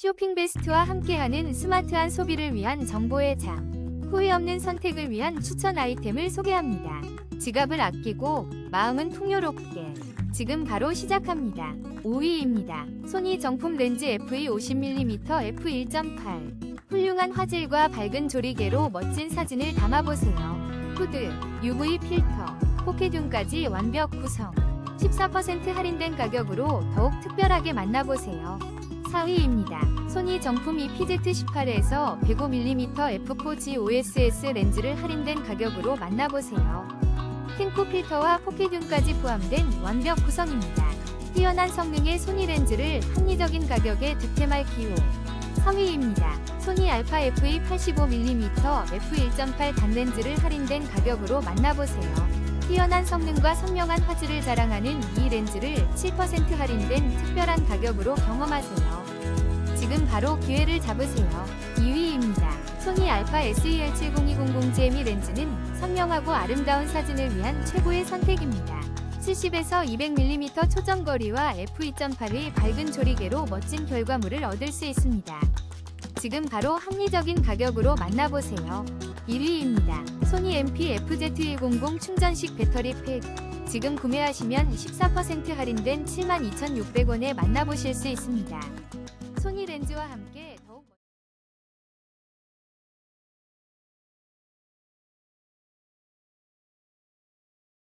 쇼핑 베스트와 함께하는 스마트한 소비를 위한 정보의 장. 후회 없는 선택을 위한 추천 아이템을 소개합니다. 지갑을 아끼고 마음은 풍요롭게. 지금 바로 시작합니다. 5위입니다. 소니 정품 렌즈 FE 50mm f1.8. 훌륭한 화질과 밝은 조리개로 멋진 사진을 담아보세요. 후드, UV 필터, 포켓dun까지 완벽 구성. 14% 할인된 가격으로 더욱 특별하게 만나보세요. 4위입니다. 소니 정품 EPZ18에서 105mm f4G OSS 렌즈를 할인된 가격으로 만나보세요. 핑크 필터와 포켓dun까지 포함된 완벽 구성입니다. 뛰어난 성능의 소니 렌즈를 합리적인 가격에 득템할 기호. 3위입니다. 소니 알파 FE 85mm f1.8 단렌즈를 할인된 가격으로 만나보세요. 뛰어난 성능과 선명한 화질을 자랑하는 이 렌즈를 7% 할인된 특별한 가격으로 경험하세요. 지금 바로 기회를 잡으세요. 2위입니다. 소니 알파 E SEL70200GME 렌즈는 선명하고 아름다운 사진을 위한 최고의 선택입니다. 70에서 200mm 초점거리와 f2.8의 밝은 조리개로 멋진 결과물을 얻을 수 있습니다. 지금 바로 합리적인 가격으로 만나보세요. 1위입니다. 소니 MP FZ100 충전식 배터리 팩. 지금 구매하시면 14% 할인된 72,600원에 만나보실 수 있습니다. 소니 렌즈와 함께